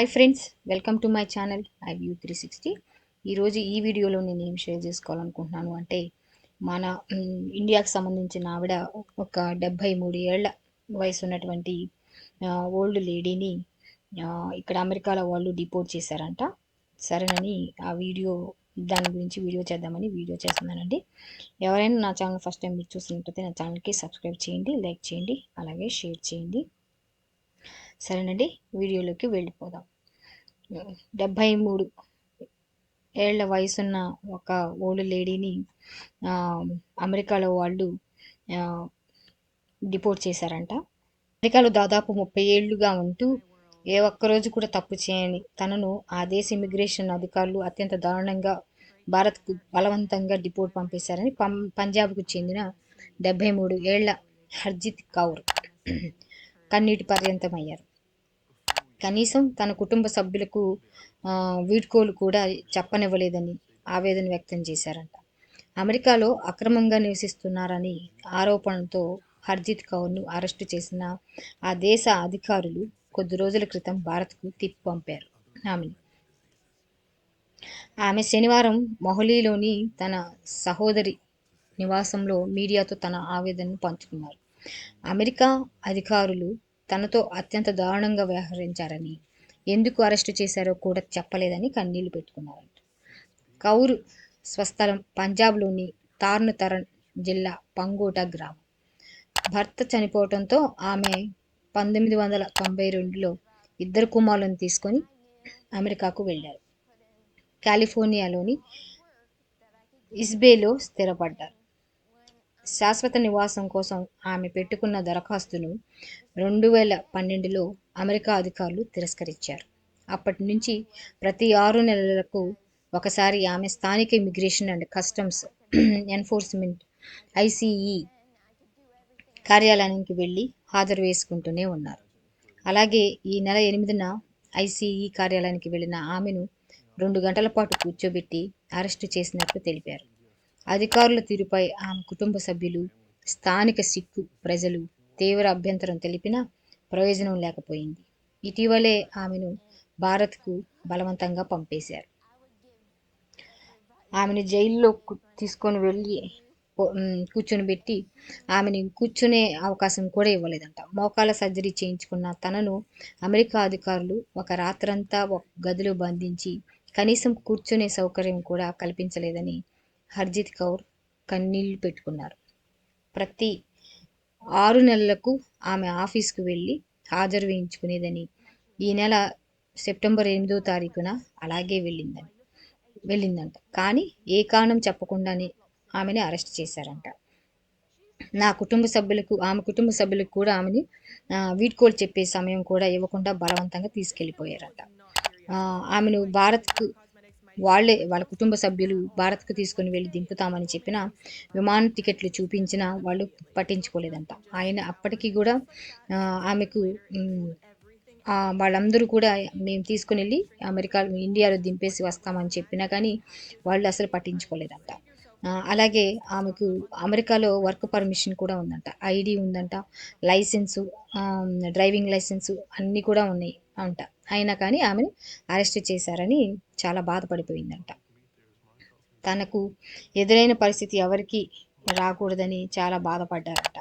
Hi friends welcome to my channel I view three sixty ఈరోజు ఈ వీడియోలో నేను ఏం షేర్ చేసుకోవాలనుకుంటున్నాను అంటే మన ఇండియాకు ఇండియాకి సంబంధించిన ఆవిడ ఒక డెబ్భై మూడు ఏళ్ళ వయసు ఉన్నటువంటి ఓల్డ్ లేడీని ఇక్కడ అమెరికాలో వాళ్ళు డిపోర్ట్ చేశారంట. సరేనని ఆ వీడియో దాని గురించి వీడియో చేద్దామని వీడియో చేస్తున్నానండి. ఎవరైనా నా ఛానల్ ఫస్ట్ టైం మీరు చూసినట్టయితే నా ఛానల్కి సబ్స్క్రైబ్ చేయండి లైక్ చేయండి అలాగే షేర్ చేయండి. సరేనండి వీడియోలోకి వెళ్ళిపోదాం. డెబ్భై మూడు ఏళ్ళ వయసున్న ఒక ఓల్డ్ లేడీని అమెరికాలో వాళ్ళు డిపోర్ట్ చేశారంట. అమెరికాలో దాదాపు ముప్పై ఏళ్ళుగా ఉంటూ ఏ ఒక్కరోజు కూడా తప్పు చేయని తనను ఆ దేశ ఇమిగ్రేషన్ అధికారులు అత్యంత దారుణంగా భారత్కు బలవంతంగా డిపోర్ట్ పంపేశారని పం పంజాబ్కు చెందిన డెబ్భై మూడు ఏళ్ళ హర్జిత్ కౌర్ కన్నీటి పర్యంతమయ్యారు. కనీసం తన కుటుంబ సభ్యులకు వీడ్కోలు కూడా చెప్పనివ్వలేదని ఆవేదన వ్యక్తం చేశారంట. అమెరికాలో అక్రమంగా నివసిస్తున్నారని ఆరోపణలతో హర్జిత్ కౌర్ను అరెస్టు చేసిన ఆ దేశ అధికారులు కొద్ది రోజుల క్రితం భారత్కు తిప్పి పంపారు. ఆమెను ఆమె శనివారం మొహలీలోని తన సహోదరి నివాసంలో మీడియాతో తన ఆవేదనను పంచుకున్నారు. అమెరికా అధికారులు తనతో అత్యంత దారుణంగా వ్యవహరించారని. ఎందుకు అరెస్టు చేశారో కూడా చెప్పలేదని కన్నీళ్ళు పెట్టుకున్నారంట. కౌరు స్వస్థలం పంజాబ్లోని తార్ను తరణ్ జిల్లా పంగోట గ్రామం. భర్త చనిపోవడంతో ఆమె పంతొమ్మిది వందల తొంభై రెండులో ఇద్దరు కుమారులను తీసుకొని అమెరికాకు వెళ్ళారు. కాలిఫోర్నియాలోని ఇస్బేలో స్థిరపడ్డారు. శాశ్వత నివాసం కోసం ఆమె పెట్టుకున్న దరఖాస్తును రెండు వేల పన్నెండులో అమెరికా అధికారులు తిరస్కరించారు. అప్పటి నుంచి ప్రతి ఆరు నెలలకు ఒకసారి ఆమె స్థానిక immigration and customs enforcement ICE కార్యాలయానికి వెళ్ళి హాజరు వేసుకుంటూనే ఉన్నారు. అలాగే ఈ నెల ఎనిమిదిన ఐసీఈ కార్యాలయానికి వెళ్ళిన ఆమెను రెండు గంటల పాటు కూర్చోబెట్టి అరెస్టు చేసినట్లు తెలిపారు. అధికారుల తీరుపై ఆమె కుటుంబ సభ్యులు స్థానిక సిక్కు ప్రజలు తీవ్ర అభ్యంతరం తెలిపినా ప్రయోజనం లేకపోయింది. ఇటీవలే ఆమెను భారత్కు బలవంతంగా పంపేశారు. ఆమెను జైల్లో తీసుకొని వెళ్ళి కూర్చొనిబెట్టి కూర్చొని పెట్టి ఆమెని కూర్చునే అవకాశం కూడా ఇవ్వలేదంట. మోకాల సర్జరీ చేయించుకున్న తనను అమెరికా అధికారులు ఒక రాత్రంతా ఒక గదిలో బంధించి కనీసం కూర్చునే సౌకర్యం కూడా కల్పించలేదని హర్జిత్ కౌర్ కన్నీళ్ళు పెట్టుకున్నారు. ప్రతి ఆరు నెలలకు ఆమె ఆఫీస్కు వెళ్ళి హాజరు వేయించుకునేదని ఈ నెల సెప్టెంబర్ ఎనిమిదో తారీఖున అలాగే వెళ్ళిందని వెళ్ళిందంట. కానీ ఏ కారణం చెప్పకుండానే ఆమెని అరెస్ట్ చేశారంట. నా కుటుంబ సభ్యులకు ఆమె కుటుంబ సభ్యులకు కూడా ఆమెని వీడ్కోలు చెప్పే సమయం కూడా ఇవ్వకుండా బలవంతంగా తీసుకెళ్ళిపోయారంట. ఆమెను భారత్కు వాళ్ళే వాళ్ళ కుటుంబ సభ్యులు భారత్కు తీసుకొని వెళ్ళి దింపుతామని చెప్పిన విమాన టికెట్లు చూపించినా వాళ్ళు పట్టించుకోలేదంట. ఆయన అప్పటికీ కూడా ఆమెకు వాళ్ళందరూ కూడా మేము తీసుకుని వెళ్ళి అమెరికా ఇండియాలో దింపేసి వస్తామని చెప్పినా కానీ వాళ్ళు అసలు పట్టించుకోలేదంట. అలాగే ఆమెకు అమెరికాలో వర్క్ పర్మిషన్ కూడా ఉందంట. ఐడి ఉందంట. లైసెన్సు డ్రైవింగ్ లైసెన్సు అన్నీ కూడా ఉన్నాయి. అంట. అయినా కానీ ఆమెను అరెస్ట్ చేశారని చాలా బాధపడిపోయిందంట. తనకు ఎదురైన పరిస్థితి ఎవరికి రాకూడదని చాలా బాధపడ్డారట.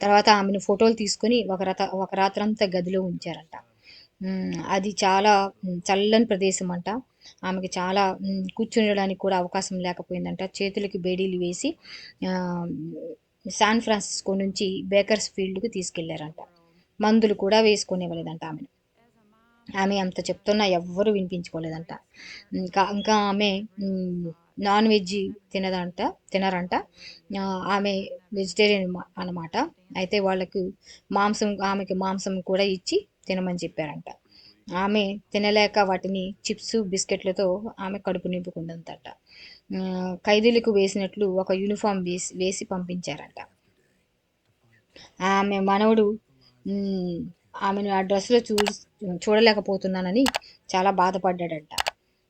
తర్వాత ఆమెను ఫోటోలు తీసుకొని ఒక రత ఒక రాత్రంతా గదిలో ఉంచారంట. అది చాలా చల్లని ప్రదేశం అంట ఆమెకి చాలా కూర్చుండడానికి కూడా అవకాశం లేకపోయిందంట. చేతులకి బేడీలు వేసి శాన్ ఫ్రాన్సిస్కో నుంచి బేకర్స్ ఫీల్డ్కి తీసుకెళ్ళారంట. మందులు కూడా వేసుకునేవ్వలేదంట ఆమెను. ఆమె అంత చెప్తున్నా ఎవ్వరూ వినిపించుకోలేదంట. ఇంకా ఇంకా ఆమె నాన్ వెజ్ తినదంట తినరంట. ఆమె వెజిటేరియన్ అన్నమాట. అయితే వాళ్ళకు మాంసం ఆమెకి మాంసం కూడా ఇచ్చి తినమని చెప్పారంట. ఆమె తినలేక వాటిని చిప్స్ బిస్కెట్లతో ఆమె కడుపు నింపుకుందంతట. ఖైదీలకు వేసినట్లు ఒక యూనిఫామ్ వేసి వేసి పంపించారంట. ఆమె మనవడు ఆమెను ఆ డ్రెస్లో చూ చూడలేకపోతున్నానని చాలా బాధపడ్డాడంట.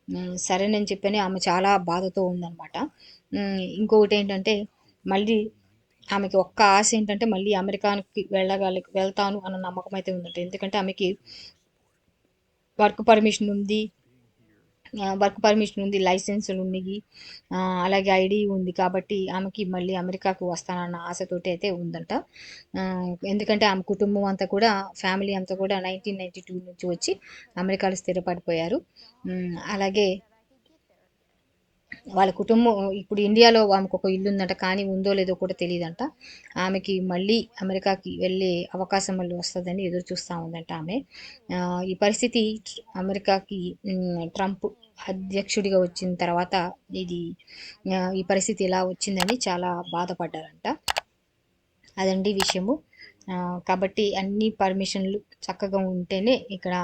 ఉమ్, సరేనని చెప్పని ఆమె చాలా బాధతో ఉందన్నమాట. ఇంకొకటి ఏంటంటే మళ్ళీ ఆమెకి ఒక్క ఆశ ఏంటంటే మళ్ళీ అమెరికాకి వెళ్ళగల వెళ్తాను అన్న నమ్మకం అయితే ఉందంట. ఎందుకంటే ఆమెకి వర్క్ పర్మిషన్ ఉంది వర్క్ పర్మిషన్ ఉంది లైసెన్సులు ఉన్నాయి అలాగే ఐడి ఉంది కాబట్టి ఆమెకి మళ్ళీ అమెరికాకు వస్తానన్న ఆశతోటి అయితే ఉందంట. ఎందుకంటే ఆమె కుటుంబం అంతా కూడా ఫ్యామిలీ అంతా కూడా నైన్టీన్ నైన్టీ టూ నుంచి వచ్చి అమెరికాలో స్థిరపడిపోయారు. అలాగే వాళ్ళ కుటుంబం ఇప్పుడు ఇండియాలో ఆమెకు ఒక ఇల్లు ఉందంట కానీ ఉందో లేదో కూడా తెలియదంట ఆమెకి మళ్ళీ అమెరికాకి వెళ్ళే అవకాశం మళ్ళీ వస్తుందని ఎదురు చూస్తూ ఉందంట ఆమె. ఈ పరిస్థితి అమెరికాకి ట్రంప్ అధ్యక్షుడిగా వచ్చిన తర్వాత ఇది ఈ పరిస్థితి ఇలా వచ్చిందని చాలా బాధపడ్డారంట. అదండి విషయము. కాబట్టి అన్ని పర్మిషన్లు చక్కగా ఉంటేనే ఇక్కడ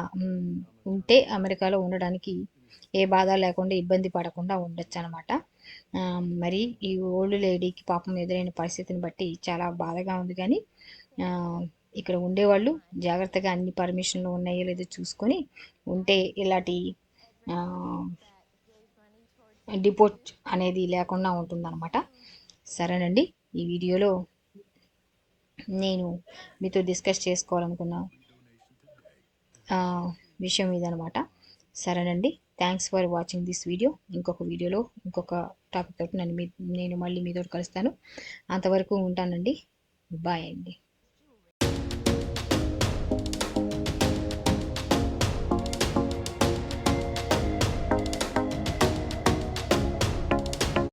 ఉంటే అమెరికాలో ఉండడానికి ఏ బాధ లేకుండా ఇబ్బంది పడకుండా ఉండొచ్చు అనమాట మరి ఈ ఓల్డ్ లేడీకి పాపం ఎదురైన పరిస్థితిని బట్టి చాలా బాధగా ఉంది కానీ ఇక్కడ ఉండేవాళ్ళు జాగ్రత్తగా అన్ని పర్మిషన్లు ఉన్నాయో లేదో చూసుకొని ఉంటే ఇలాంటి డిపోర్ట్ అనేది లేకుండా ఉంటుందన్నమాట సరేనండి ఈ వీడియోలో నేను మీతో డిస్కస్ చేసుకోవాలనుకున్న విషయం విషయం ఇదనమాట సరేనండి. Thanks for watching this video ఇంకొక వీడియోలో ఇంకొక టాపిక్ తోటి నన్ను మీ నేను మళ్ళీ మీతో కలుస్తాను. అంతవరకు ఉంటానండి. బాయ్ అండి.